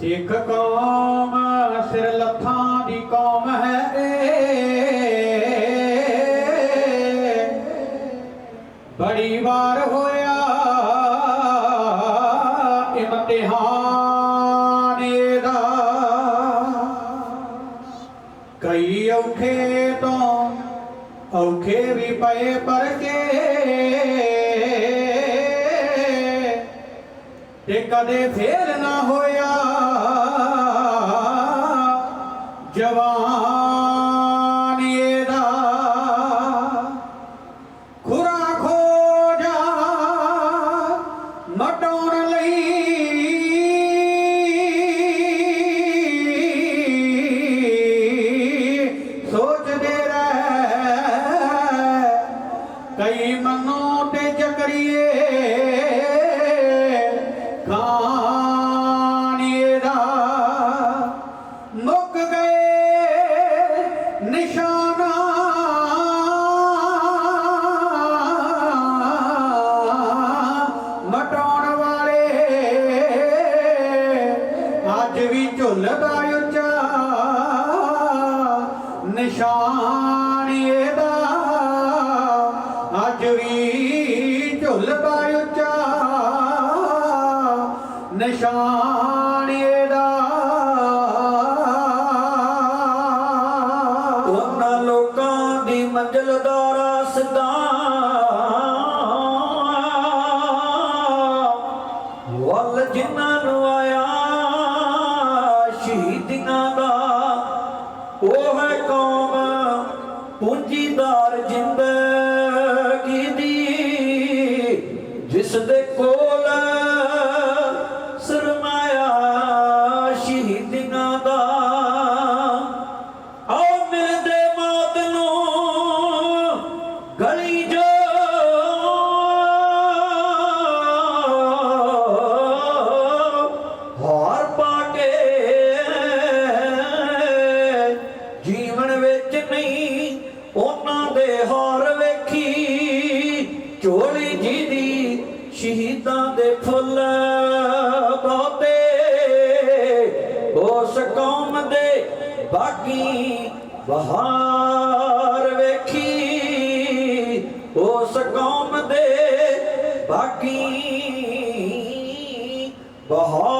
ਸਿੱਖ ਕੌਮ, ਸਿਰ ਲੱਥਾਂ ਦੀ ਕੌਮ ਹੈ ਏ। ਬੜੀ ਵਾਰ ਹੋਇਆ, ਇਮਤਿਹਾਨ ਦਾ ਕਈ ਔਖੇ ਤੋਂ ਔਖੇ ਵੀ ਪਏ ਪਰ ਕੇ। ਤੇ ਕਦੇ ਫੇਲ ਨਾ ਹੋਏ ਸ਼ਹੀਦੀਆਂ ਦਾ ਉਹ ਹੈ ਕੌਮ ਪੂੰਜੀਦਾਰ ਜਿੰਦੇ। 不好。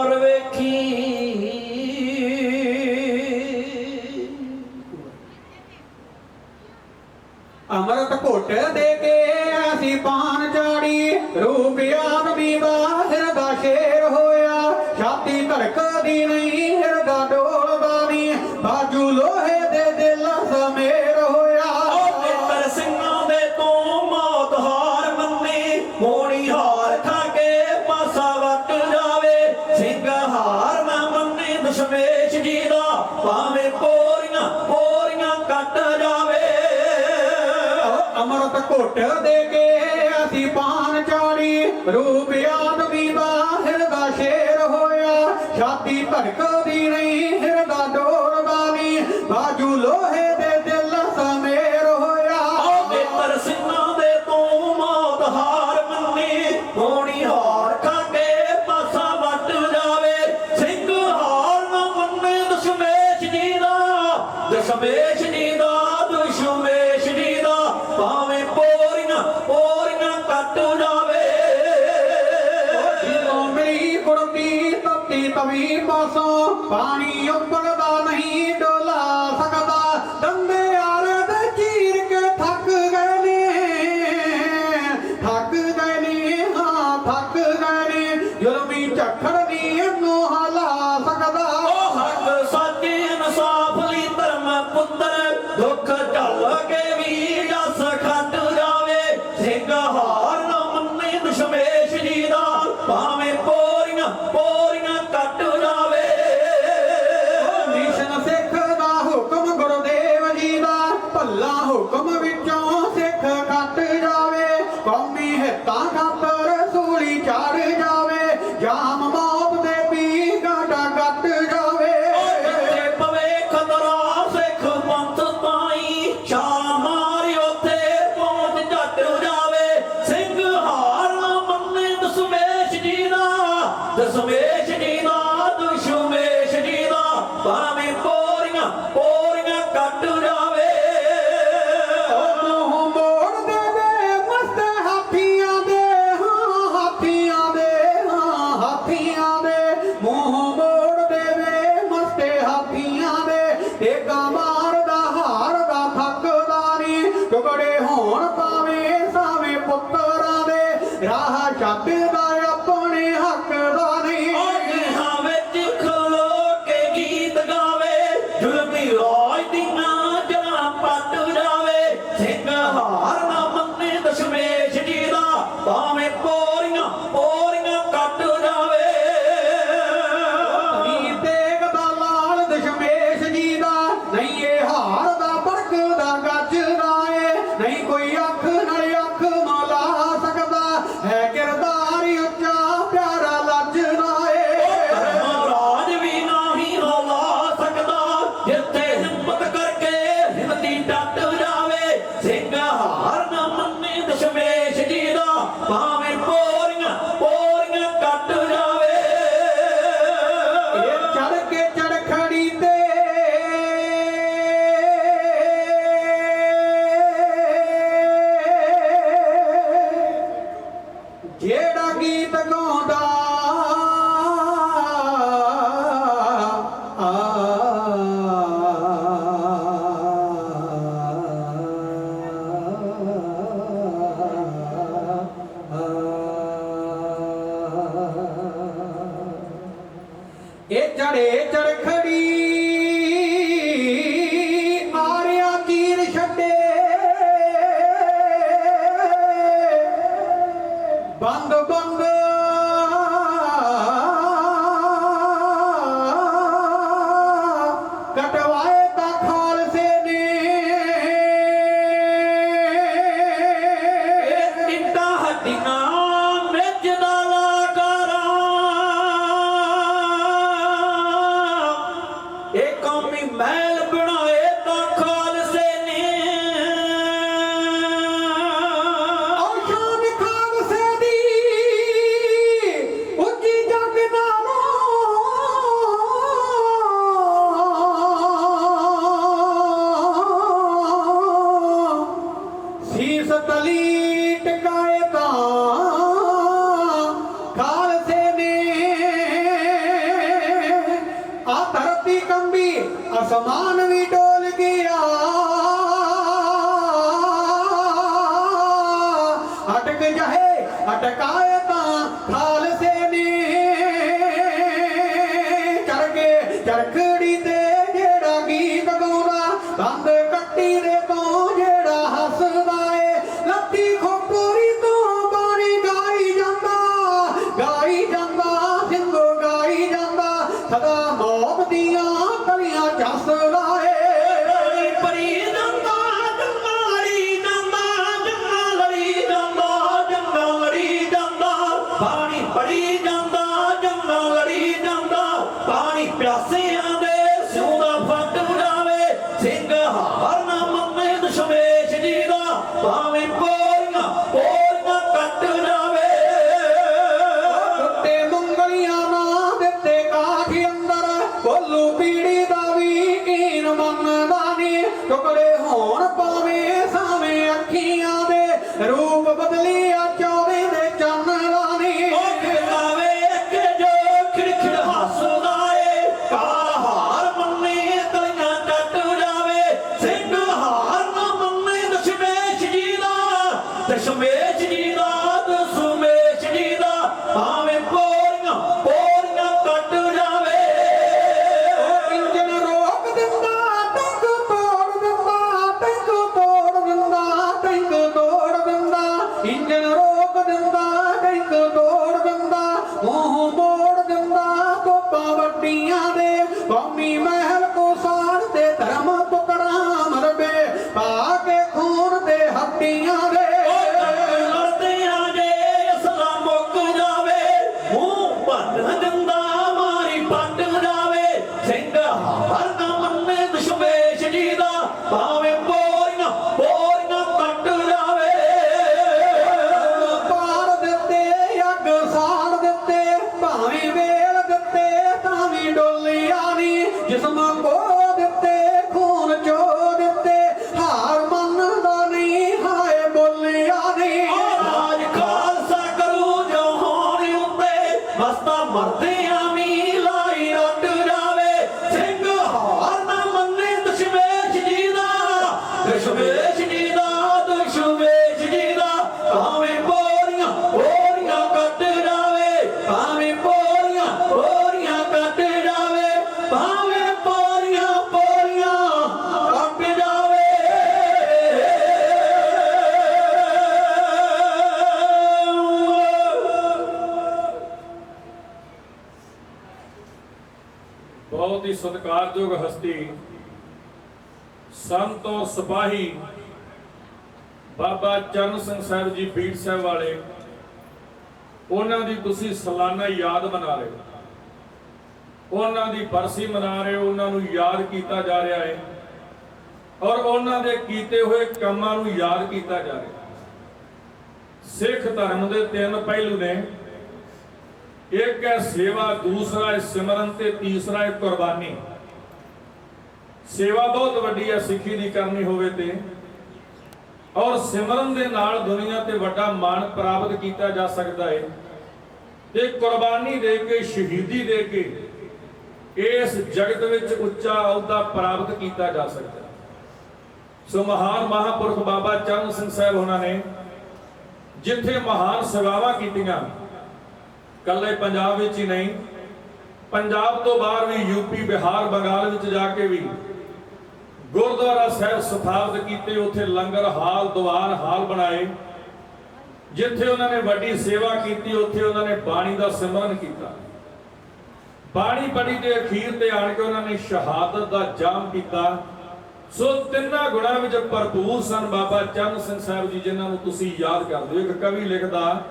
ਘੁੱਟ ਦੇ ਕੇ ਅਸੀਂ ਪਾਨ ਚਾੜੀ ਰੂਪ ਆਦਮੀ ਬਾਹਰ ਦਾ ਸ਼ੇਰ ਹੋਇਆ। ਛਾਤੀ ਧੜਕ up Allahu, come on. ਮਸਤਾ ਮਰਦਿਆਂ ਸਤਿਕਾਰਯੋਗ ਹਸਤੀ ਸੰਤ ਸਿਪਾਹੀ ਬਾਬਾ ਚਰਨ ਸਿੰਘ ਸਾਹਿਬ ਜੀ ਬੀੜ ਸਾਹਿਬ ਵਾਲੇ, ਉਹਨਾਂ ਦੀ ਤੁਸੀਂ ਸਾਲਾਨਾ ਯਾਦ ਮਨਾ ਰਹੇ ਹੋ। ਉਹਨਾਂ ਦੀ ਬਰਸੀ ਮਨਾ ਰਹੇ ਉਹਨਾਂ ਨੂੰ ਯਾਦ ਕੀਤਾ ਜਾ ਰਿਹਾ ਹੈ ਔਰ ਉਹਨਾਂ ਦੇ ਕੀਤੇ ਹੋਏ ਕੰਮਾਂ ਨੂੰ ਯਾਦ ਕੀਤਾ ਜਾ ਰਿਹਾ ਸਿੱਖ ਧਰਮ ਦੇ ਤਿੰਨ ਪਹਿਲੂ ਨੇ। ਇੱਕ ਹੈ ਸੇਵਾ, ਦੂਸਰਾ ਹੈ ਸਿਮਰਨ ਤੇ ਤੀਸਰਾ ਹੈ ਕੁਰਬਾਨੀ। ਸੇਵਾ ਬਹੁਤ ਵੱਡੀ ਹੈ, ਸਿੱਖੀ ਦੀ ਕਰਨੀ ਹੋਵੇ ਤੇ। ਔਰ ਸਿਮਰਨ ਦੇ ਨਾਲ ਦੁਨੀਆ ਤੇ ਵੱਡਾ ਮਾਣ ਪ੍ਰਾਪਤ ਕੀਤਾ ਜਾ ਸਕਦਾ ਹੈ। ਤੇ ਕੁਰਬਾਨੀ ਦੇ ਕੇ, ਸ਼ਹੀਦੀ ਦੇ ਕੇ ਇਸ ਜਗਤ ਵਿੱਚ ਉੱਚਾ ਅਹੁਦਾ ਪ੍ਰਾਪਤ ਕੀਤਾ ਜਾ ਸਕਦਾ ਸੋ ਮਹਾਨ ਮਹਾਪੁਰਖ ਬਾਬਾ ਚਰਨ ਸਿੰਘ ਸਾਹਿਬ ਉਹਨਾਂ ਨੇ ਜਿੱਥੇ ਮਹਾਨ ਸੇਵਾਵਾਂ ਕੀਤੀਆਂ ਕੱਲੇ ਪੰਜਾਬ ਵਿੱਚ ਹੀ ਨਹੀਂ, ਪੰਜਾਬ ਤੋਂ ਬਾਹਰ ਵੀ ਯੂਪੀ ਬਿਹਾਰ, ਬੰਗਾਲ ਵਿੱਚ ਜਾ ਕੇ ਵੀ ਗੁਰਦੁਆਰਾ ਸਾਹਿਬ ਸਥਾਪਿਤ ਕੀਤੇ, ਉੱਥੇ ਲੰਗਰ ਹਾਲ ਦੁਆਰ ਹਾਲ ਬਣਾਏ। ਜਿੱਥੇ ਉਹਨਾਂ ਨੇ ਵੱਡੀ ਸੇਵਾ ਕੀਤੀ, ਉੱਥੇ ਉਹਨਾਂ ਨੇ ਬਾਣੀ ਦਾ ਸਿਮਰਨ ਕੀਤਾ। ਬਾਣੀ ਬੜੀ ਦੇ ਅਖੀਰ ਤੇ ਆਣ ਕੇ ਉਹਨਾਂ ਨੇ ਸ਼ਹਾਦਤ ਦਾ ਜਾਮ ਕੀਤਾ। ਸੋ ਤਿੰਨਾਂ ਗੁਣਾਂ ਵਿੱਚ ਭਰਪੂਰ ਸਨ ਬਾਬਾ ਚਰਨ ਸਿੰਘ ਸਾਹਿਬ ਜੀ, ਜਿਨ੍ਹਾਂ ਨੂੰ ਤੁਸੀਂ ਯਾਦ ਕਰਦੇ ਹੋ। ਇੱਕ ਕਵੀ ਲਿਖਦਾ,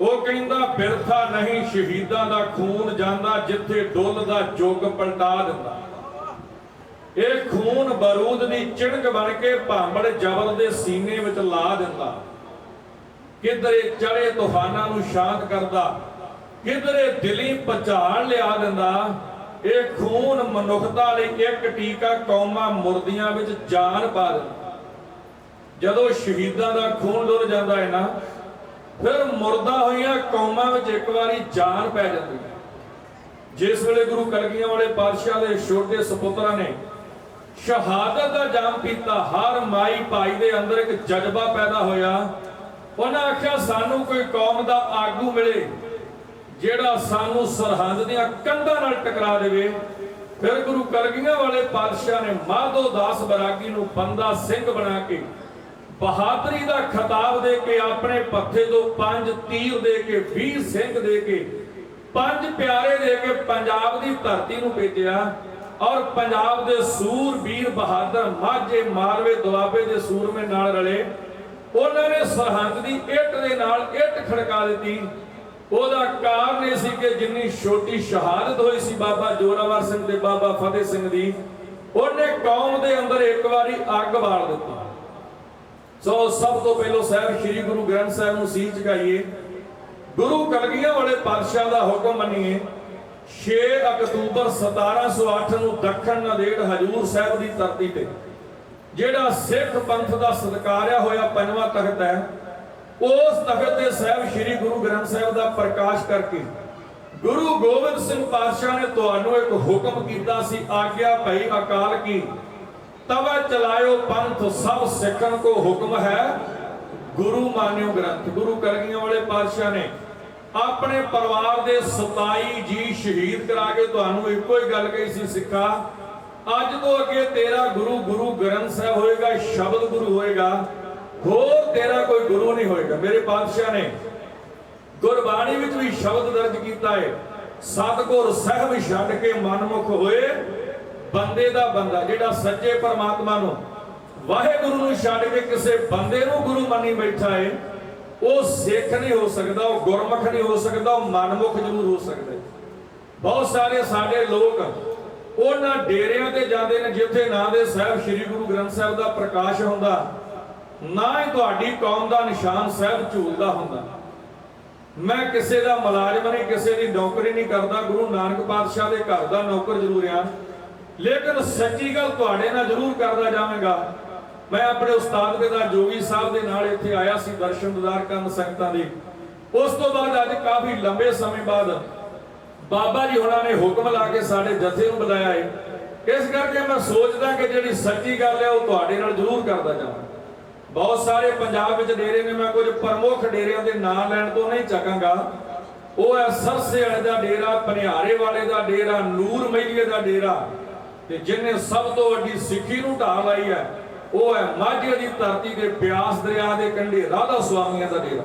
ਉਹ ਕਹਿੰਦਾ, ਬਿਰਥਾ ਨਹੀਂ, ਸ਼ਹੀਦਾਂ ਦਾ ਖੂਨ ਜਾਂਦਾ ਜਿੱਥੇ ਡੁੱਲਦਾ ਜੁਗ ਪਲਟਾ ਦਿੰਦਾ। ਇਹ ਖੂਨ ਬਾਰੂਦ ਦੀ ਚਿਣਕ ਬਣ ਕੇ ਭਾਂਬੜ ਜਬਰ ਦੇ ਸੀਨੇ ਵਿੱਚ ਲਾ ਦਿੰਦਾ। ਕਿਧਰੇ ਚੜੇ ਤੂਫਾਨਾਂ ਨੂੰ ਸ਼ਾਂਤ ਕਰਦਾ, ਕਿਧਰੇ ਦਿਲੀ ਪਛਾਣ ਲਿਆ ਦਿੰਦਾ। ਇਹ ਖੂਨ ਮਨੁੱਖਤਾ ਲਈ ਇੱਕ ਟੀਕਾ ਕੌਮਾਂ ਮੁਰਦੀਆਂ ਵਿੱਚ ਜਾਨ ਪਾ ਦਿੰਦਾ। ਜਦੋਂ ਸ਼ਹੀਦਾਂ ਦਾ ਖੂਨ ਡੁੱਲ ਜਾਂਦਾ ਹੈ ਨਾ, ਫਿਰ ਮੁਰਦਾ ਹੋਈਆਂ ਕੌਮਾਂ ਵਿੱਚ ਇੱਕ ਵਾਰੀ ਜਾਨ ਪੈ ਜਾਂਦੀ ਹੈ। ਜਿਸ ਵੇਲੇ ਗੁਰੂ ਕਲਗੀਆਂ ਵਾਲੇ ਪਾਤਸ਼ਾਹ ਦੇ ਛੋਟੇ ਸੁਪੁੱਤਰਾਂ ਨੇ ਸ਼ਹਾਦਤ ਦਾ ਜਾਮ ਪੀਤਾ, ਹਰ ਮਾਈ ਭਾਈ ਦੇ ਅੰਦਰ ਇੱਕ ਜਜ਼ਬਾ ਪੈਦਾ ਹੋਇਆ। ਉਹਨਾਂ ਆਖਿਆ, ਸਾਨੂੰ ਕੋਈ ਕੌਮ ਦਾ ਆਗੂ ਮਿਲੇ, ਜਿਹੜਾ ਸਾਨੂੰ ਸਰਹੰਦ ਦੀਆਂ ਕੰਧਾਂ ਨਾਲ ਟਕਰਾ ਦੇਵੇ। ਫਿਰ ਗੁਰੂ ਕਲਗੀਆਂ ਵਾਲੇ ਪਾਤਸ਼ਾਹ ਨੇ ਮਾਧੋ ਦਾਸ ਬਰਾਗੀ ਨੂੰ ਬੰਦਾ ਸਿੰਘ ਬਣਾ ਕੇ ਬਹਾਦਰੀ ਦਾ ਖਿਤਾਬ ਦੇ ਕੇ ਆਪਣੇ ਪੱਥੇ ਤੋਂ ਪੰਜ ਤੀਰ ਦੇ ਕੇ 20 ਸਿੰਘ ਦੇ ਕੇ, ਪੰਜ ਪਿਆਰੇ ਦੇ ਕੇ ਪੰਜਾਬ ਦੀ ਧਰਤੀ ਨੂੰ ਭੇਜਿਆ। ਔਰ ਪੰਜਾਬ ਦੇ ਸੂਰ ਵੀਰ ਬਹਾਦਰ ਮਾਝੇ ਮਾਲਵੇ ਦੁਆਬੇ ਦੇ ਸੂਰਮੇ ਨਾਲ ਰਲੇ, ਉਹਨਾਂ ਨੇ ਸਰਹੰਦ ਦੀ ਇੱਟ ਦੇ ਨਾਲ ਇੱਟ ਖੜਕਾ ਦਿੱਤੀ। ਉਹਦਾ ਕਾਰਨ ਇਹ ਸੀ ਕਿ ਜਿੰਨੀ ਛੋਟੀ ਸ਼ਹਾਦਤ ਹੋਈ ਸੀ ਬਾਬਾ ਜੋਰਾਵਰ ਸਿੰਘ ਤੇ ਬਾਬਾ ਫਤਿਹ ਸਿੰਘ ਦੀ, ਉਹਨੇ ਕੌਮ ਦੇ ਅੰਦਰ ਇੱਕ ਵਾਰੀ ਅੱਗ ਬਾਲ ਦਿੱਤੀ। ਸੋ ਸਭ ਤੋਂ ਪਹਿਲਾਂ ਸਾਹਿਬ ਸ੍ਰੀ ਗੁਰੂ ਗ੍ਰੰਥ ਸਾਹਿਬ ਨੂੰ ਸੀਚ ਝੁਕਾਈਏ ਗੁਰੂ ਕਲਗੀਆਂ ਵਾਲੇ ਪਾਤਸ਼ਾਹ ਦਾ ਹੁਕਮ ਮੰਨੀਏ। 6 ਅਕਤੂਬਰ 1708 ਨੂੰ ਦੱਖਣ ਨਦੇੜ ਹਜੂਰ ਸਾਹਿਬ ਦੀ ਧਰਤੀ ਤੇ, ਜਿਹੜਾ ਸਿੱਖ ਪੰਥ ਦਾ ਸਤਕਾਰਿਆ ਹੋਇਆ ਪੰਜਵਾਂ ਤਖਤ ਹੈ, ਉਸ ਤਖਤ ਤੇ ਸਾਹਿਬ ਸ੍ਰੀ ਗੁਰੂ ਗ੍ਰੰਥ ਸਾਹਿਬ ਦਾ ਪ੍ਰਕਾਸ਼ ਕਰਕੇ ਗੁਰੂ ਗੋਬਿੰਦ ਸਿੰਘ ਪਾਤਸ਼ਾਹ ਨੇ ਤੁਹਾਨੂੰ ਇੱਕ ਹੁਕਮ ਕੀਤਾ ਸੀ, ਆਗਿਆ ਭਈ ਅਕਾਲ ਕੀ, ਤਵਾ ਚਲਾਇਓ ਪੰਥ ਸਭ ਸਿੱਖਣ ਕੋ ਹੁਕਮ ਹੈ, ਗੁਰੂ ਮਾਨਿਓ ਗ੍ਰੰਥ। ਗੁਰੂ ਕਰਗੀਆਂ ਵਾਲੇ ਪਾਤਸ਼ਾਹ ਨੇ ਆਪਣੇ ਪਰਿਵਾਰ ਦੇ 27 ਜੀ ਸ਼ਹੀਦ ਕਰਾ ਕੇ ਤੁਹਾਨੂੰ ਇੱਕੋ ਹੀ ਗੱਲ ਕਹੀ ਸੀ ਸਿੱਖਾ, ਅੱਜ ਤੋਂ ਅੱਗੇ ਤੇਰਾ ਗੁਰੂ ਗੁਰੂ ਗ੍ਰੰਥ ਸਾਹਿਬ ਹੋਏਗਾ, ਸ਼ਬਦ ਗੁਰੂ ਹੋਏਗਾ, ਹੋਰ ਤੇਰਾ ਕੋਈ ਗੁਰੂ ਨਹੀਂ ਹੋਏਗਾ। ਮੇਰੇ ਪਾਤਸ਼ਾਹ ਨੇ ਗੁਰਬਾਣੀ ਵਿੱਚ ਵੀ ਸ਼ਬਦ ਦਰਜ ਕੀਤਾ ਹੈ ਸਤਿਗੁਰ ਸਹਿਬ ਛੱਡ ਕੇ ਮਨਮੁਖ ਹੋਏ, ਬੰਦੇ ਦਾ ਬੰਦਾ, ਜਿਹੜਾ ਸੱਚੇ ਪਰਮਾਤਮਾ ਨੂੰ ਵਾਹਿਗੁਰੂ ਨੂੰ ਛੱਡ ਕੇ ਕਿਸੇ ਬੰਦੇ ਨੂੰ ਗੁਰੂ ਮੰਨੀ ਬੈਠਾ ਹੈ ਉਹ ਸਿੱਖ ਨਹੀਂ ਹੋ ਸਕਦਾ, ਉਹ ਗੁਰਮੁਖ ਨਹੀਂ ਹੋ ਸਕਦਾ, ਉਹ ਮਨਮੁਖ ਜ਼ਰੂਰ ਹੋ ਸਕਦਾ ਬਹੁਤ ਸਾਰੇ ਸਾਡੇ ਲੋਕ ਉਹਨਾਂ ਡੇਰਿਆਂ ਤੇ ਜਾਂਦੇ ਨੇ ਜਿੱਥੇ ਨਾ ਦੇ ਸਾਹਿਬ ਸ੍ਰੀ ਗੁਰੂ ਗ੍ਰੰਥ ਸਾਹਿਬ ਦਾ ਪ੍ਰਕਾਸ਼ ਹੁੰਦਾ, ਨਾ ਹੀ ਤੁਹਾਡੀ ਕੌਮ ਦਾ ਨਿਸ਼ਾਨ ਸਾਹਿਬ ਝੂਲਦਾ ਹੁੰਦਾ। ਮੈਂ ਕਿਸੇ ਦਾ ਮੁਲਾਜ਼ਮ ਨਹੀਂ, ਕਿਸੇ ਦੀ ਨੌਕਰੀ ਨਹੀਂ ਕਰਦਾ, ਗੁਰੂ ਨਾਨਕ ਪਾਤਸ਼ਾਹ ਦੇ ਘਰ ਦਾ ਨੌਕਰ ਜ਼ਰੂਰ ਆ ਲੇਕਿਨ ਸੱਚੀ ਗੱਲ ਤੁਹਾਡੇ ਨਾਲ ਜ਼ਰੂਰ ਕਰਦਾ ਜਾਵਾਂਗਾ। ਮੈਂ ਆਪਣੇ ਉਸਤਾਦ ਪਿਤਾ ਜੋਗੀ ਸਾਹਿਬ ਦੇ ਨਾਲ ਇੱਥੇ ਆਇਆ ਸੀ ਦਰਸ਼ਨ ਦਿਦਾਰ ਕਰਨ ਸੰਗਤਾਂ ਦੇ। ਉਸ ਤੋਂ ਬਾਅਦ ਅੱਜ ਕਾਫੀ ਲੰਬੇ ਸਮੇਂ ਬਾਅਦ ਬਾਬਾ ਜੀ ਹੁਣਾਂ ਨੇ ਹੁਕਮ ਲਾ ਕੇ ਸਾਡੇ ਜਥੇ ਨੂੰ ਬੁਲਾਇਆ ਹੈ ਇਸ ਕਰਕੇ ਮੈਂ ਸੋਚਦਾ ਕਿ ਜਿਹੜੀ ਸੱਚੀ ਗੱਲ ਹੈ ਉਹ ਤੁਹਾਡੇ ਨਾਲ ਜ਼ਰੂਰ ਕਰਦਾ ਜਾਵਾਂ। ਬਹੁਤ ਸਾਰੇ ਪੰਜਾਬ ਵਿੱਚ ਡੇਰੇ ਨੇ, ਮੈਂ ਕੁਝ ਪ੍ਰਮੁੱਖ ਡੇਰਿਆਂ ਦੇ ਨਾਂ ਲੈਣ ਤੋਂ ਨਹੀਂ ਚੱਕਾਂਗਾ। ਉਹ ਹੈ ਸਰਸੇ ਵਾਲੇ ਦਾ ਡੇਰਾ ਪਨਿਹਾਰੇ ਵਾਲੇ ਦਾ ਡੇਰਾ, ਨੂਰ ਮਹਿਲੀਏ ਦਾ ਡੇਰਾ। ਤੇ ਜਿਨੇ ਸਭ ਤੋਂ ਵੱਡੀ ਸਿੱਖੀ ਨੂੰ ਢਾਹ ਲਾਈ ਹੈ ਉਹ ਹੈ ਮਾਝੇ ਦੀ ਧਰਤੀ ਦੇ ਬਿਆਸ ਦਰਿਆ ਦੇ ਕੰਢੇ, ਰਾਧਾ ਸੁਆਮੀਆਂ ਦਾ। ਡੇਰਾ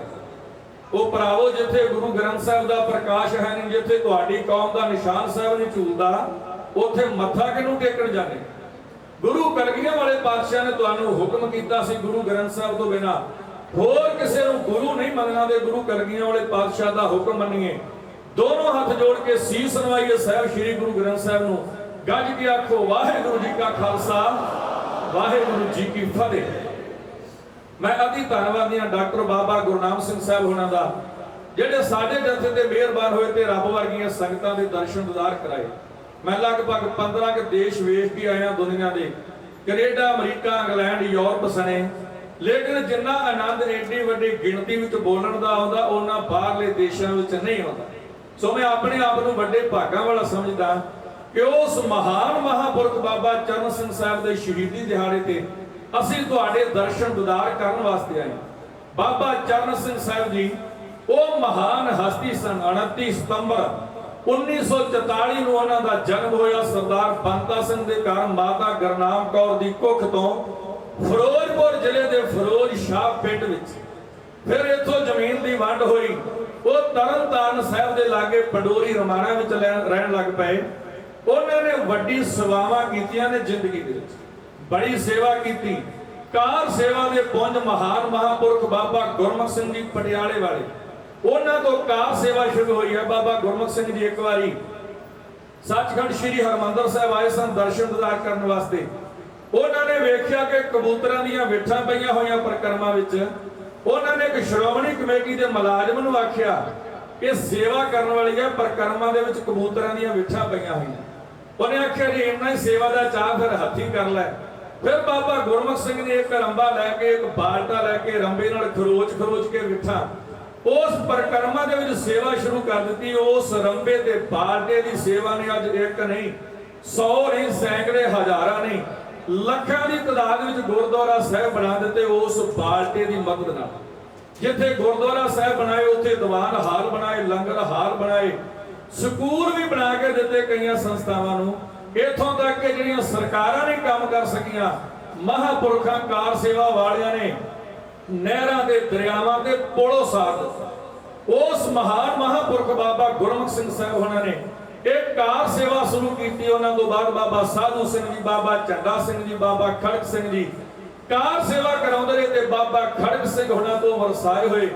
ਉਹ ਭਰਾਵੋ, ਜਿੱਥੇ ਗੁਰੂ ਗ੍ਰੰਥ ਸਾਹਿਬ ਦਾ ਪ੍ਰਕਾਸ਼ ਹੈ ਨਹੀਂ, ਜਿੱਥੇ ਤੁਹਾਡੀ ਕੌਮ ਦਾ ਨਿਸ਼ਾਨ ਸਾਹਿਬ ਨਹੀਂ ਝੂਲਦਾ, ਉੱਥੇ ਮੱਥਾ ਕਿਹਨੂੰ ਟੇਕਣ ਜਾਂਦੇ? ਗੁਰੂ ਕਲਗੀਆਂ ਵਾਲੇ ਪਾਤਸ਼ਾਹ ਨੇ ਤੁਹਾਨੂੰ ਹੁਕਮ ਕੀਤਾ ਸੀ ਗੁਰੂ ਗ੍ਰੰਥ ਸਾਹਿਬ ਤੋਂ ਬਿਨਾ। ਹੋਰ ਕਿਸੇ ਨੂੰ ਗੁਰੂ ਨਹੀਂ ਮੰਨਣਾ ਦੇ ਗੁਰੂ ਕਲਗੀਆਂ ਵਾਲੇ ਪਾਤਸ਼ਾਹ ਦਾ ਹੁਕਮ ਮੰਨੀਏ। ਦੋਨੋਂ ਹੱਥ ਜੋੜ ਕੇ ਸੀਸ ਨਵਾਈਏ ਸਾਹਿਬ, ਸ੍ਰੀ ਗੁਰੂ ਗ੍ਰੰਥ ਸਾਹਿਬ ਨੂੰ। ਗੱਜ ਕੇ ਆਖੋ, ਵਾਹਿਗੁਰੂ ਜੀ ਕਾ ਖਾਲਸਾ। ਵਾਹਿਗੁਰੂ ਜੀ ਕੀ ਫਤਿਹ। ਮੈਂ ਅਤੀ ਧੰਨਵਾਦੀ ਹਾਂ ਡਾਕਟਰ ਬਾਬਾ ਗੁਰਨਾਮ ਸਿੰਘ ਸਾਹਿਬ ਹੋਣਾ ਦਾ, ਜਿਹੜੇ ਸਾਡੇ ਜਥੇ ਤੇ ਮਿਹਰਬਾਨ ਹੋਏ ਤੇ ਰੱਬ ਵਰਗੀਆਂ ਸੰਗਤਾਂ ਦੇ ਦਰਸ਼ਨ ਦਿਦਾਰ ਕਰਾਏ। ਮੈਂ ਲਗਭਗ 15 ਕੇ ਦੇਸ਼ ਵੇਖ ਕੇ ਆਇਆ ਦੁਨੀਆ ਦੇ। ਕੈਨੇਡਾ, ਅਮਰੀਕਾ, ਇੰਗਲੈਂਡ, ਯੂਰਪ ਸਣੇ। ਲੇਕਿਨ ਜਿੰਨਾ ਆਨੰਦ ਏਡੀ ਵੱਡੀ ਗਿਣਤੀ ਵਿੱਚ ਬੋਲਣ ਦਾ ਆਉਂਦਾ ਉਹਨਾਂ ਬਾਹਰਲੇ ਦੇਸ਼ਾਂ ਵਿੱਚ ਨਹੀਂ ਆਉਂਦਾ। ਸੋ ਮੈਂ ਆਪਣੇ ਆਪ ਨੂੰ ਵੱਡੇ ਭਾਗਾਂ ਵਾਲਾ ਸਮਝਦਾ ਕਿ ਉਸ ਮਹਾਨ ਮਹਾਪੁਰਖ ਬਾਬਾ ਚਰਨ ਸਿੰਘ ਸਾਹਿਬ ਦੇ ਸ਼ਹੀਦੀ ਦਿਹਾੜੇ ਤੇ ਅਸੀਂ ਤੁਹਾਡੇ ਦਰਸ਼ਨ ਦਿਦਾਰ ਕਰਨ ਵਾਸਤੇ ਆਏ ਬਾਬਾ ਚਰਨ ਸਿੰਘ ਸਾਹਿਬ ਜੀ, ਉਹ ਮਹਾਨ ਹਸਤੀ ਸਨ 29 ਸਤੰਬਰ 1944 ਨੂੰ ਉਹਨਾਂ ਦਾ ਜਨਮ ਹੋਇਆ ਸਰਦਾਰ ਬੰਤਾ ਸਿੰਘ ਦੇ ਘਰ, ਮਾਤਾ ਗਰਨਾਮ ਕੌਰ ਦੀ ਕੁੱਖ ਤੋਂ ਫਿਰੋਜ਼ਪੁਰ ਜ਼ਿਲ੍ਹੇ ਦੇ ਫਿਰੋਜ਼ ਸ਼ਾਹ ਪਿੰਡ ਵਿੱਚ। ਫਿਰ ਇੱਥੋਂ ਜ਼ਮੀਨ ਦੀ ਵੰਡ ਹੋਈ। ਉਹ ਤਰਨਤਾਰਨ ਸਾਹਿਬ ਦੇ ਲਾਗੇ ਪੰਡੋਰੀ ਰਮਾਣਾ ਵਿੱਚ ਲੈ- ਰਹਿਣ ਲੱਗ ਪਏ। ਉਹਨਾਂ ਨੇ ਵੱਡੀ ਸੇਵਾਵਾਂ ਕੀਤੀਆਂ ਨੇ ਜ਼ਿੰਦਗੀ ਦੇ ਵਿੱਚ। ਬੜੀ ਸੇਵਾ ਕੀਤੀ। ਕਾਰ ਸੇਵਾ ਦੇ ਪੁੰਜ ਮਹਾਨ ਮਹਾਪੁਰਖ ਬਾਬਾ ਗੁਰਮੁਖ ਸਿੰਘ ਜੀ ਪਟਿਆਲੇ ਵਾਲੇ। ਉਹਨਾਂ ਤੋਂ ਕਾਰ ਸੇਵਾ ਸ਼ੁਰੂ ਹੋਈ ਹੈ ਬਾਬਾ ਗੁਰਮੁਖ ਸਿੰਘ ਜੀ ਇੱਕ ਵਾਰੀ। ਸੱਚਖੰਡ ਸ੍ਰੀ ਹਰਮੰਦਰ ਸਾਹਿਬ ਆਏ ਸਨ ਦਰਸ਼ਨ ਦਿਦਾਰ ਕਰਨ ਵਾਸਤੇ। ਉਹਨਾਂ ਨੇ ਵੇਖਿਆ ਕਿ ਕਬੂਤਰਾਂ ਦੀਆਂ ਵਿਠਾਂ ਪਈਆਂ ਹੋਈਆਂ ਪ੍ਰਕਰਮਾਂ ਵਿੱਚ। ਉਹਨਾਂ ਨੇ ਇੱਕ ਸ਼੍ਰੋਮਣੀ ਕਮੇਟੀ ਦੇ ਮੁਲਾਜ਼ਮ ਨੂੰ ਆਖਿਆ ਕਿ ਸੇਵਾ ਕਰਨ ਵਾਲੀ ਹੈ ਪ੍ਰਕਰਮਾਂ ਦੇ ਵਿੱਚ ਕਬੂਤਰਾਂ ਦੀਆਂ ਵਿਠਾਂ ਪਈਆਂ ਹੋਈਆਂ। ਉਹਨੇ ਆਖਿਆ ਜੀ, ਇੰਨਾ ਹੀ ਸੇਵਾ ਦਾ ਚਾਹ ਫਿਰ ਹੱਥੀ ਕਰ ਲੈ। ਫਿਰ ਬਾਬਾ ਗੁਰਮੁਖ ਸਿੰਘ ਨੇ ਇੱਕ ਰੰਬਾ ਲੈ ਕੇ, ਇੱਕ ਬਾਲਟਾ ਲੈ ਕੇ ਰੰਬੇ ਨਾਲ ਖਰੋਚ ਖਰੋਚ ਕੇ ਵਿਠਾਂ ਉਸ ਪ੍ਰਕਰਮਾਂ ਦੇ ਵਿੱਚ ਸੇਵਾ ਸ਼ੁਰੂ ਕਰ ਦਿੱਤੀ। ਉਸ ਰੰਬੇ ਤੇ ਬਾਲਟੇ ਦੀ ਸੇਵਾ ਨੇ ਅੱਜ ਇੱਕ ਨਹੀਂ 100 ਨਹੀਂ, ਸੈਂਕੜੇ, ਹਜ਼ਾਰਾਂ ਨਹੀਂ, ਲੱਖਾਂ ਦੀ ਤਾਦਾਦ ਵਿੱਚ ਗੁਰਦੁਆਰਾ ਸਾਹਿਬ ਬਣਾ ਦਿੱਤੇ ਉਸ ਬਾਲਟੇ ਦੀ ਮਦਦ ਨਾਲ। ਜਿੱਥੇ ਗੁਰਦੁਆਰਾ ਸਾਹਿਬ ਬਣਾਏ, ਉੱਥੇ ਦੀਵਾਨ ਹਾਲ ਬਣਾਏ, ਲੰਗਰ ਹਾਲ ਬਣਾਏ ਸਕੂਲ ਵੀ ਬਣਾ ਕੇ ਦਿੱਤੇ ਕਈਆਂ ਸੰਸਥਾਵਾਂ ਨੂੰ। ਇਥੋਂ ਤੱਕ ਕਿ ਜਿਹੜੀਆਂ ਸਰਕਾਰਾਂ ਨੇ ਕੰਮ ਕਰ ਸਕੀਆਂ, ਮਹਾਪੁਰਖਾਂ ਕਾਰ ਸੇਵਾ ਵਾਲਿਆਂ ਨੇ ਨਹਿਰਾਂ ਦੇ ਦਰਿਆਵਾਂ ਤੇ ਪੁਲੋਂ ਸਾਰ ਉਸ ਮਹਾਨ ਮਹਾਪੁਰਖ ਬਾਬਾ ਗੁਰਮੁਖ ਸਿੰਘ ਸਾਹਿਬ ਉਹਨਾਂ ਨੇ ਇਹ ਕਾਰ ਸੇਵਾ ਸ਼ੁਰੂ ਕੀਤੀ ਉਹਨਾਂ ਤੋਂ ਬਾਅਦ ਬਾਬਾ ਸਾਧੂ ਸਿੰਘ ਜੀ, ਬਾਬਾ ਝੰਡਾ ਸਿੰਘ ਜੀ, ਬਾਬਾ ਖੜਕ ਸਿੰਘ ਜੀ। ਕਾਰ ਸੇਵਾ ਕਰਾਉਂਦੇ ਰਹੇ ਤੇ ਬਾਬਾ ਖੜਕ ਸਿੰਘ ਉਹਨਾਂ ਤੋਂ ਵਰਸਾਏ ਹੋਏ।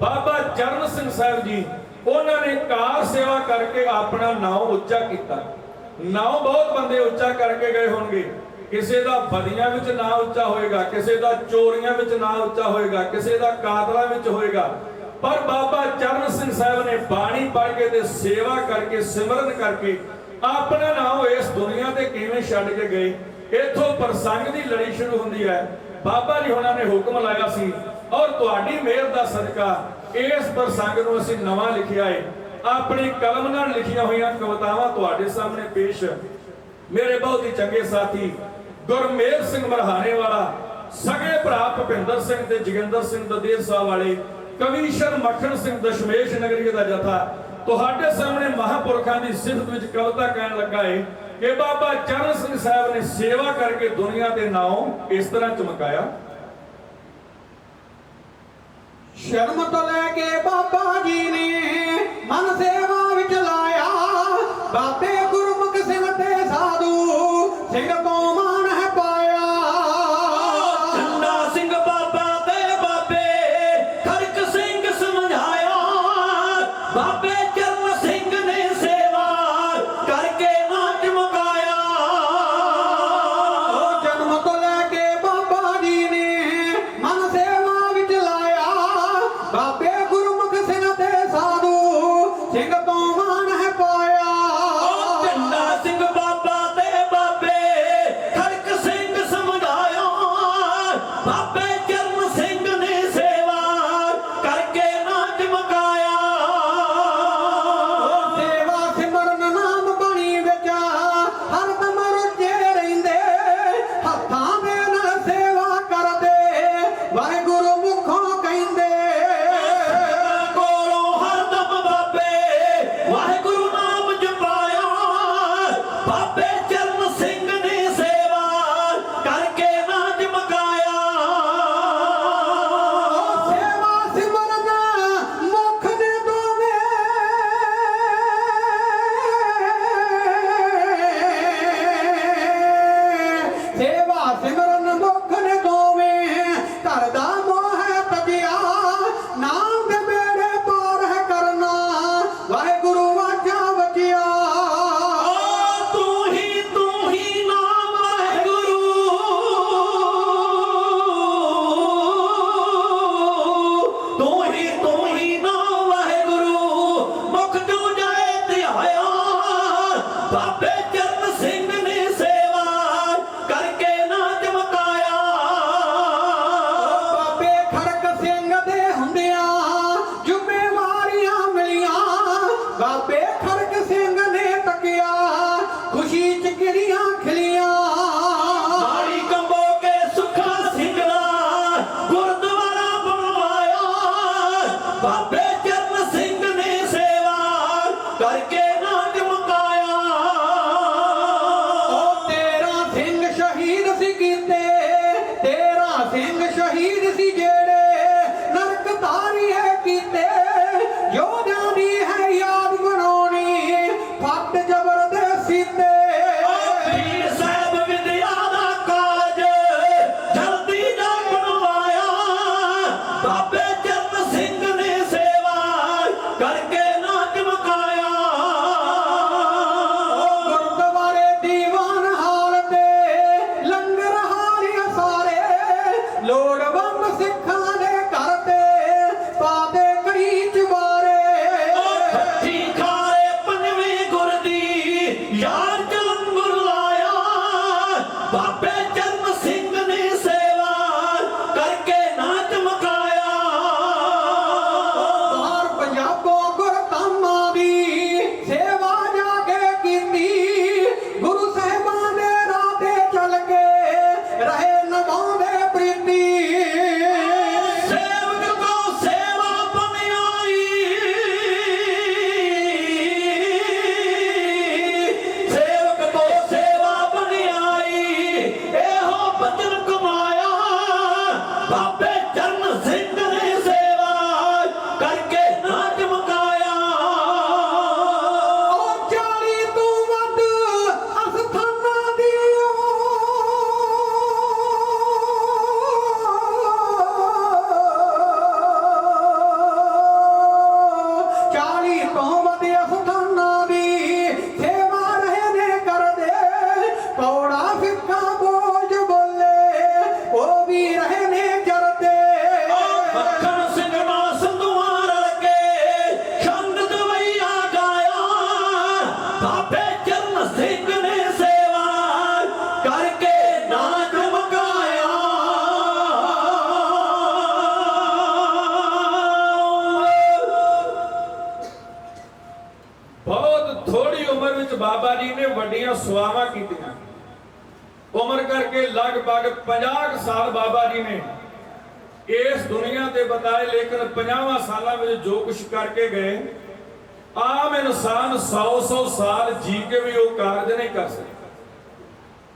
ਬਾਬਾ ਚਰਨ ਸਿੰਘ ਸਾਹਿਬ ਜੀ ਉਹਨਾਂ ਨੇ ਕਾਰ ਸੇਵਾ ਕਰਕੇ ਆਪਣਾ ਨਾਮ ਉੱਚਾ ਕੀਤਾ। ਨਾਮ ਬਹੁਤ ਬੰਦੇ ਉੱਚਾ ਕਰਕੇ ਗਏ ਹੋਣਗੇ। ਕਿਸੇ ਦਾ ਬਦੀਆਂ ਵਿੱਚ ਨਾਂ ਉੱਚਾ ਹੋਏਗਾ, ਕਿਸੇ ਦਾ ਚੋਰੀਆਂ ਵਿੱਚ ਨਾ ਉੱਚਾ ਹੋਏਗਾ, ਕਿਸੇ ਦਾ ਕਾਤਲਾਂ ਵਿੱਚ ਹੋਏਗਾ। ਪਰ ਬਾਬਾ ਚਰਨ ਸਿੰਘ ਸਾਹਿਬ ਨੇ ਬਾਣੀ ਪੜ੍ਹ ਕੇ ਤੇ ਸੇਵਾ ਕਰਕੇ, ਸਿਮਰਨ ਕਰਕੇ ਆਪਣਾ ਨਾਮ ਇਸ ਦੁਨੀਆ ਤੇ ਕਿਵੇਂ ਛੱਡ ਕੇ ਗਏ? ਇੱਥੋਂ ਪ੍ਰਸੰਗ ਦੀ ਲੜੀ ਸ਼ੁਰੂ ਹੁੰਦੀ ਹੈ। ਬਾਬਾ ਜੀ ਉਹਨਾਂ ਨੇ ਹੁਕਮ ਲਾਇਆ ਸੀ ਔਰ ਤੁਹਾਡੀ ਮਿਹਰ ਦਾ ਸਦਕਾ ਇਸ ਪ੍ਰਸੰਗ ਨੂੰ ਅਸੀਂ ਨਵਾਂ ਲਿਖਿਆ ਹੈ ਆਪਣੀ ਕਲਮ ਨਾਲ ਲਿਖੀਆਂ ਹੋਈਆਂ ਕਵਿਤਾਵਾਂ ਤੁਹਾਡੇ ਸਾਹਮਣੇ ਪੇਸ਼। ਮੇਰੇ ਬਹੁਤ ਹੀ ਚੰਗੇ ਸਾਥੀ, ਗੁਰਮੇਲ ਸਿੰਘ ਮਰਹਾਣੇ ਵਾਲਾ, ਸਗੇ ਭਰਾ ਭੁਪਿੰਦਰ ਸਿੰਘ ਤੇ ਜਗਿੰਦਰ ਸਿੰਘ ਦਦੇਰ ਸਾਹਿਬ ਵਾਲੇ ਕਵੀਸ਼ਰ ਮੱਖਣ ਸਿੰਘ ਦਸ਼ਮੇਸ਼ ਨਗਰੀ ਦਾ ਜਥਾ। ਤੁਹਾਡੇ ਸਾਹਮਣੇ ਮਹਾਪੁਰਖਾਂ ਦੀ ਸਿਫਤ ਵਿੱਚ ਕਵਿਤਾ ਕਹਿਣ ਲੱਗਾ ਏ ਕਿ ਬਾਬਾ ਚਰਨ ਸਿੰਘ ਸਾਹਿਬ ਨੇ ਸੇਵਾ ਕਰਕੇ ਦੁਨੀਆ ਦੇ ਨਾਮ ਇਸ ਤਰ੍ਹਾਂ ਚਮਕਾਇਆ। ਸ਼ਰਮ ਤੋਂ ਲੈ ਕੇ ਬਾਬਾ ਜੀ ਨੇ ਮਨ ਸੇਵਾ ਵਿੱਚ ਲਾਇਆ ਬਾਬੇ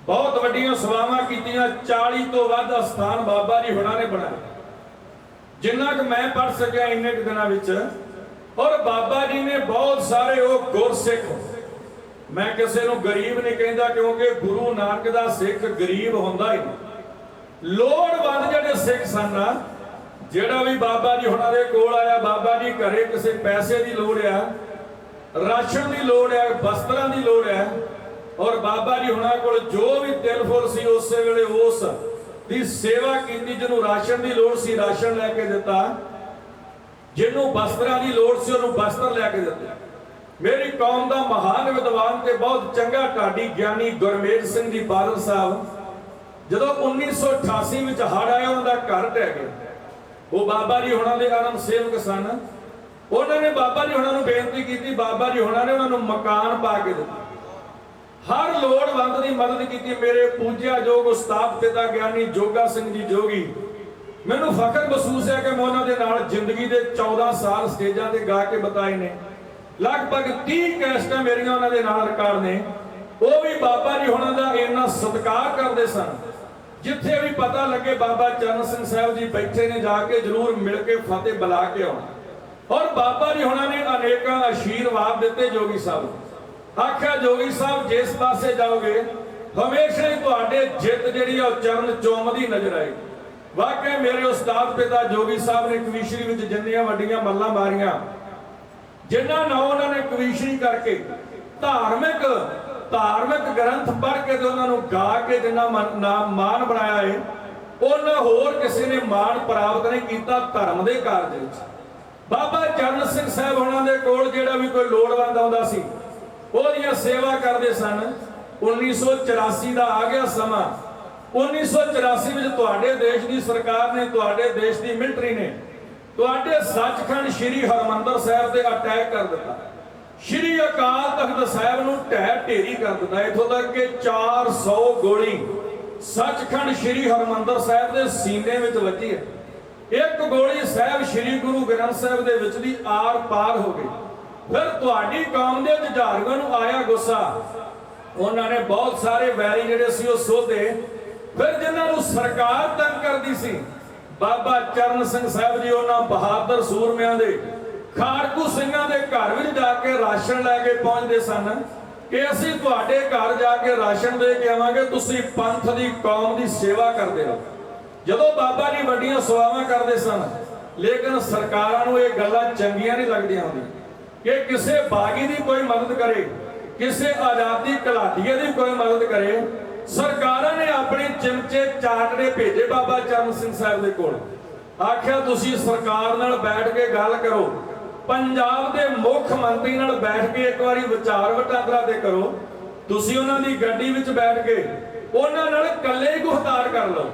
ਬਹੁਤ ਵੱਡੀਆਂ ਸੇਵਾਵਾਂ ਕੀਤੀਆਂ 40 ਤੋਂ ਵੱਧ ਅਸਥਾਨ ਬਾਬਾ ਜੀ ਹੁਣਾਂ ਨੇ ਬਣਾਏ। ਜਿੰਨਾ ਕਿ ਮੈਂ ਪੜ ਸਕਿਆ ਇੰਨੇ ਕੁ ਦਿਨਾਂ ਵਿੱਚ, ਔਰ ਬਾਬਾ ਜੀ ਨੇ ਬਹੁਤ ਸਾਰੇ ਉਹ ਗੁਰਸਿੱਖ, ਮੈਂ ਕਿਸੇ ਨੂੰ ਗਰੀਬ ਨਹੀਂ ਕਹਿੰਦਾ ਕਿਉਂਕਿ ਗੁਰੂ ਨਾਨਕ ਦਾ ਸਿੱਖ ਗਰੀਬ ਹੁੰਦਾ ਹੀ ਨਹੀਂ। ਲੋੜਵੰਦ ਜਿਹੜੇ ਸਿੱਖ ਸਨ ਨਾ, ਜਿਹੜਾ ਵੀ ਬਾਬਾ ਜੀ ਹੁਣਾਂ ਦੇ ਕੋਲ ਆਇਆ, ਬਾਬਾ ਜੀ ਘਰੇ ਕਿਸੇ ਪੈਸੇ ਦੀ ਲੋੜ ਆ, ਰਾਸ਼ਨ ਦੀ ਲੋੜ ਆ ਵਸਤਰਾਂ ਦੀ ਲੋੜ ਆ ਔਰ ਬਾਬਾ ਜੀ ਹੁਣਾਂ ਕੋਲ ਜੋ ਵੀ ਤਿਲ ਫੁੱਲ ਸੀ ਉਸੇ ਵੇਲੇ ਉਸ ਦੀ ਸੇਵਾ ਕੀਤੀ, ਜਿਹਨੂੰ ਰਾਸ਼ਨ ਦੀ ਲੋੜ ਸੀ, ਰਾਸ਼ਨ ਲੈ ਕੇ ਦਿੱਤਾ। ਜਿਹਨੂੰ ਵਸਤਰਾਂ ਦੀ ਲੋੜ ਸੀ, ਉਹਨੂੰ ਬਸਤਰ ਲੈ ਕੇ ਦਿੱਤੇ। ਮੇਰੀ ਕੌਮ ਦਾ ਮਹਾਨ ਵਿਦਵਾਨ ਤੇ ਬਹੁਤ ਚੰਗਾ ਢਾਡੀ ਗਿਆਨੀ ਗੁਰਮੇਜ ਸਿੰਘ ਜੀ ਬਾਦਲ ਸਾਹਿਬ, ਜਦੋਂ 1988 ਵਿੱਚ ਹੜ੍ਹ ਆਇਆ ਉਹਨਾਂ ਦਾ ਘਰ ਢਹਿ ਗਿਆ ਉਹ ਬਾਬਾ ਜੀ ਹੁਣਾਂ ਦੇ ਆਨੰਦ ਸੇਵਕ ਸਨ। ਉਹਨਾਂ ਨੇ ਬਾਬਾ ਜੀ ਹੁਣਾਂ ਨੂੰ ਬੇਨਤੀ ਕੀਤੀ, ਬਾਬਾ ਜੀ ਹੁਣਾਂ ਨੇ ਉਹਨਾਂ ਨੂੰ ਮਕਾਨ ਪਾ ਕੇ ਦਿੱਤਾ। ਹਰ ਲੋੜਵੰਦ ਦੀ ਮਦਦ ਕੀਤੀ ਮੇਰੇ ਪੂਜਿਆ ਜੋਗ ਉਸਤਾਦ ਪਿਤਾ ਗਿਆਨੀ ਜੋਗਾ ਸਿੰਘ ਜੀ ਜੋਗੀ। ਮੈਨੂੰ ਫਖਰ ਮਹਿਸੂਸ ਹੈ ਕਿ ਮੈਂ ਉਹਨਾਂ ਦੇ ਨਾਲ ਜ਼ਿੰਦਗੀ ਦੇ 14 ਸਾਲ ਸਟੇਜਾਂ ਤੇ ਗਾ ਕੇ ਬਤਾਏ ਨੇ। ਲਗਭਗ 30 ਕੈਸਟਾਂ ਮੇਰੀਆਂ ਉਹਨਾਂ ਦੇ ਨਾਲ ਰਿਕਾਰਡ ਨੇ। ਉਹ ਵੀ ਬਾਬਾ ਜੀ ਹੁਣਾਂ ਦਾ ਇੰਨਾ ਸਤਿਕਾਰ ਕਰਦੇ ਸਨ, ਜਿੱਥੇ ਵੀ ਪਤਾ ਲੱਗੇ ਬਾਬਾ ਚਰਨ ਸਿੰਘ ਸਾਹਿਬ ਜੀ ਬੈਠੇ ਨੇ ਜਾ ਕੇ ਜ਼ਰੂਰ ਮਿਲ ਕੇ ਫਤਿਹ ਬੁਲਾ ਕੇ ਆਉਣਾ। ਔਰ ਬਾਬਾ ਜੀ ਹੁਣਾਂ ਨੇ ਅਨੇਕਾਂ ਆਸ਼ੀਰਵਾਦ ਦਿੱਤੇ ਜੋਗੀ ਸਾਹਿਬ। ਨੂੰ। ਆਖਿਆ, ਜੋਗੀ ਸਾਹਿਬ, ਜਿਸ ਪਾਸੇ ਜਾਓਗੇ, ਹਮੇਸ਼ਾ ਹੀ ਤੁਹਾਡੇ ਜਿੱਤ ਜਿਹੜੀ ਆ, ਉਹ ਚਰਨ ਚੁੰਮਦੀ ਨਜ਼ਰ ਆਏਗੀ। ਵਾਕਿਆ ਮੇਰੇ ਉਸਤਾਦ ਪਿਤਾ ਜੋਗੀ ਸਾਹਿਬ ਨੇ ਕਵੀਸ਼ਰੀ ਵਿੱਚ ਜਿੰਨੀਆਂ ਵੱਡੀਆਂ ਮੱਲਾਂ ਮਾਰੀਆਂ, ਜਿਨ੍ਹਾਂ ਨਾਲ ਉਹਨਾਂ ਨੇ ਕਵੀਸ਼ਰੀ ਕਰਕੇ ਧਾਰਮਿਕ ਧਾਰਮਿਕ ਗ੍ਰੰਥ ਪੜ੍ਹ ਕੇ ਤੇ ਉਹਨਾਂ ਨੂੰ ਗਾ ਕੇ ਜਿੰਨਾ ਮਨ- ਨਾਮ ਮਾਨ ਬਣਾਇਆ ਏ, ਉਹਨਾਂ ਹੋਰ ਕਿਸੇ ਨੇ ਮਾਨ ਪ੍ਰਾਪਤ ਨਹੀਂ ਕੀਤਾ ਧਰਮ ਦੇ ਕਾਰਜ ਵਿੱਚ। ਬਾਬਾ ਚਰਨ ਸਿੰਘ ਸਾਹਿਬ ਉਹਨਾਂ ਦੇ ਕੋਲ ਜਿਹੜਾ ਵੀ ਕੋਈ ਲੋੜਵੰਦ ਆਉਂਦਾ ਸੀ ਉਹਦੀਆਂ ਸੇਵਾ ਕਰਦੇ ਸਨ। 1984 ਦਾ ਆ ਗਿਆ ਸਮਾਂ। 1984 ਵਿੱਚ ਤੁਹਾਡੇ ਦੇਸ਼ ਦੀ ਸਰਕਾਰ ਨੇ, ਤੁਹਾਡੇ ਦੇਸ਼ ਦੀ ਮਿਲਟਰੀ ਨੇ, ਤੁਹਾਡੇ ਸੱਚਖੰਡ ਸ੍ਰੀ ਹਰਮੰਦਰ ਸਾਹਿਬ ਤੇ ਅਟੈਕ ਕਰ ਦਿੱਤਾ। ਸ੍ਰੀ ਅਕਾਲ ਤਖਤ ਸਾਹਿਬ ਨੂੰ ਢਹਿ ਢੇਰੀ ਕਰ ਦਿੱਤਾ। ਇਥੋਂ ਤੱਕ ਕਿ 400 ਗੋਲੀ ਸੱਚਖੰਡ ਸ੍ਰੀ ਹਰਮੰਦਰ ਸਾਹਿਬ ਦੇ ਸੀਨੇ ਵਿੱਚ ਵੱਜੀ ਹੈ। ਇੱਕ ਗੋਲੀ ਸਾਹਿਬ ਸ੍ਰੀ ਗੁਰੂ ਗ੍ਰੰਥ ਸਾਹਿਬ ਦੇ ਵਿੱਚ ਦੀ ਆਰ ਪਾਰ ਹੋ ਗਈ। ਫਿਰ ਤੁਹਾਡੀ ਕੌਮ ਦੇ ਜੁਝਾਰੂਆਂ ਨੂੰ ਆਇਆ ਗੁੱਸਾ। ਉਹਨਾਂ ਨੇ ਬਹੁਤ ਸਾਰੇ ਵੈਰੀ ਜਿਹੜੇ ਸੀ ਉਹ ਸੋਧੇ। ਫਿਰ ਜਿਨ੍ਹਾਂ ਨੂੰ ਸਰਕਾਰ ਤੰਗ ਕਰਦੀ ਸੀ, ਬਾਬਾ ਚਰਨ ਸਿੰਘ ਸਾਹਿਬ ਜੀ, ਉਹਨਾਂ ਬਹਾਦਰ ਸੂਰਮਿਆਂ ਦੇ ਖਾੜਕੂ ਸਿੰਘਾਂ ਦੇ ਘਰ ਵਿੱਚ ਜਾ ਕੇ ਰਾਸ਼ਨ ਲੈ ਕੇ ਪਹੁੰਚਦੇ ਸਨ ਕਿ ਅਸੀਂ ਤੁਹਾਡੇ ਘਰ ਜਾ ਕੇ ਰਾਸ਼ਨ ਦੇ ਕੇ ਆਵਾਂਗੇ, ਤੁਸੀਂ ਪੰਥ ਦੀ ਕੌਮ ਦੀ ਸੇਵਾ ਕਰਦੇ ਹੋ ਜਦੋਂ ਬਾਬਾ ਜੀ ਵੱਡੀਆਂ ਸੇਵਾਵਾਂ ਕਰਦੇ ਸਨ, ਲੇਕਿਨ ਸਰਕਾਰਾਂ ਨੂੰ ਇਹ ਗੱਲਾਂ ਚੰਗੀਆਂ ਨਹੀਂ ਲੱਗਦੀਆਂ ਹੁੰਦੀਆਂ। ਕਿ ਕਿਸੇ ਬਾਗੀ ਦੀ ਕੋਈ ਮਦਦ ਕਰੇ, ਕਿਸੇ ਆਜ਼ਾਦੀ ਘਲਾਟੀਏ ਦੀ ਕੋਈ ਮਦਦ ਕਰੇ, ਸਰਕਾਰਾਂ ਨੇ ਆਪਣੇ ਚਮਚੇ ਚਾਟੜੇ ਭੇਜੇ ਬਾਬਾ ਚਰਨ ਸਿੰਘ ਸਾਹਿਬ ਦੇ ਕੋਲ। ਆਖਿਆ, ਤੁਸੀਂ ਸਰਕਾਰ ਨਾਲ ਬੈਠ ਕੇ ਗੱਲ ਕਰੋ, ਪੰਜਾਬ ਦੇ ਮੁੱਖ ਮੰਤਰੀ ਨਾਲ ਬੈਠ ਕੇ ਇੱਕ ਵਾਰੀ ਵਿਚਾਰ ਵਟਾਂਦਰਾ ਤੇ ਕਰੋ। ਤੁਸੀਂ ਉਹਨਾਂ ਦੀ ਗੱਡੀ ਵਿੱਚ ਬੈਠ ਕੇ ਉਹਨਾਂ ਨਾਲ ਇਕੱਲੇ ਹੀ ਗੁਫ਼ਤਾਰ ਕਰ ਲਓ।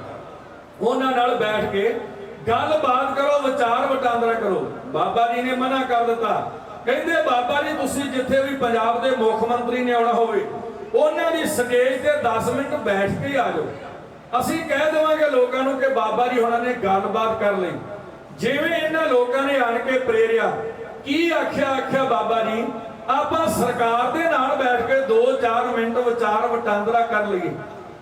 ਉਹਨਾਂ ਨਾਲ ਬੈਠ ਕੇ ਗੱਲਬਾਤ ਕਰੋ, ਵਿਚਾਰ ਵਟਾਂਦਰਾ ਕਰੋ। ਬਾਬਾ ਜੀ ਨੇ ਮਨਾ ਕਰ ਦਿੱਤਾ। ਕਹਿੰਦੇ ਬਾਬਾ ਜੀ, ਤੁਸੀਂ ਜਿੱਥੇ ਵੀ ਪੰਜਾਬ ਦੇ ਮੁੱਖ ਮੰਤਰੀ ਨੇ ਆਉਣਾ ਹੋਵੇ, ਉਹਨਾਂ ਦੀ ਸਟੇਜ ਤੇ 10 ਮਿੰਟ ਬੈਠ ਕੇ ਆ ਜਾਓ। ਅਸੀਂ ਕਹਿ ਦੇਵਾਂਗੇ ਲੋਕਾਂ ਨੂੰ ਕਿ ਬਾਬਾ ਜੀ ਉਹਨਾਂ ਨੇ ਗੱਲਬਾਤ ਕਰ ਲਈ। ਜਿਵੇਂ ਇਹਨਾਂ ਲੋਕਾਂ ਨੇ ਆਣ ਕੇ ਪ੍ਰੇਰਿਆ, ਕੀ ਆਖਿਆ ਆਖਿਆ ਬਾਬਾ ਜੀ? ਆਪਾਂ ਸਰਕਾਰ ਦੇ ਨਾਲ ਬੈਠ ਕੇ 2-4 ਮਿੰਟ ਵਿਚਾਰ ਵਟਾਂਦਰਾ ਕਰ ਲਈਏ।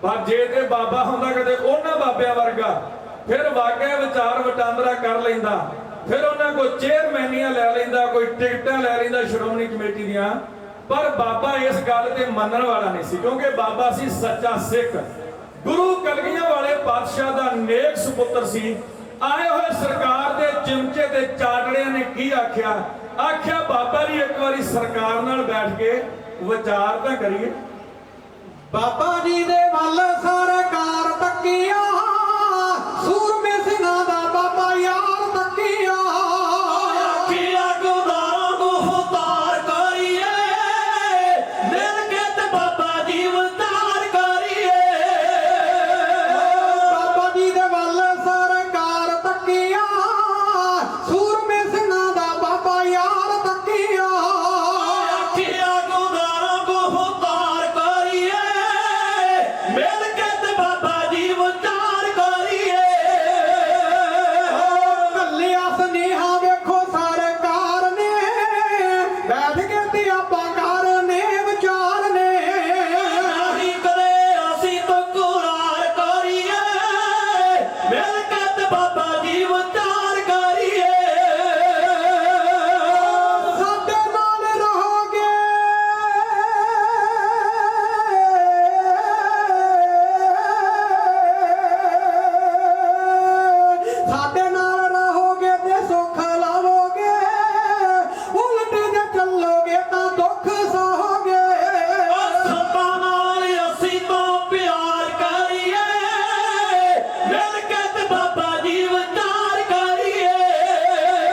ਪਰ ਜੇ ਤੇ ਬਾਬਾ ਹੁੰਦਾ ਕਦੇ ਉਹਨਾਂ ਬਾਬਿਆਂ ਵਰਗਾ, ਫਿਰ ਵਾਕਿਆ ਵਿਚਾਰ ਵਟਾਂਦਰਾ ਕਰ ਲੈਂਦਾ। ਫਿਰ ਉਹਨਾਂ ਕੋ ਚੇਅਰਮੈਨੀਆਂ ਲੈ ਲੈਂਦਾ, ਕੋਈ ਟਿਕਟਾਂ ਲੈ ਲੈਂਦਾ ਸ਼੍ਰੋਮਣੀ ਕਮੇਟੀ ਦੀਆਂ। ਪਰ ਬਾਬਾ ਇਸ ਗੱਲ ਤੇ ਮੰਨਣ ਵਾਲਾ ਨਹੀਂ ਸੀ, ਕਿਉਂਕਿ ਬਾਬਾ ਸੀ ਸੱਚਾ ਸਿੱਖ। ਗੁਰੂ ਕਲਗੀਆਂ ਵਾਲੇ ਪਾਤਸ਼ਾਹ ਦਾ ਨੇਕ ਸੁਪੁੱਤਰ ਸੀ। ਆਏ ਹੋਏ ਸਰਕਾਰ ਦੇ ਚਿਮਚੇ ਤੇ ਚਾਟੜਿਆਂ ਨੇ ਕੀ ਆਖਿਆ? ਆਖਿਆ, ਬਾਬਾ ਜੀ, ਇੱਕ ਵਾਰੀ ਸਰਕਾਰ ਨਾਲ ਬੈਠ ਕੇ ਵਿਚਾਰ ਤਾਂ ਕਰੀਏ। ਬਾਬਾ ਜੀ ਦੇ ਵੱਲ ਸਰਕਾਰ ਤੱਕੀਆਂ।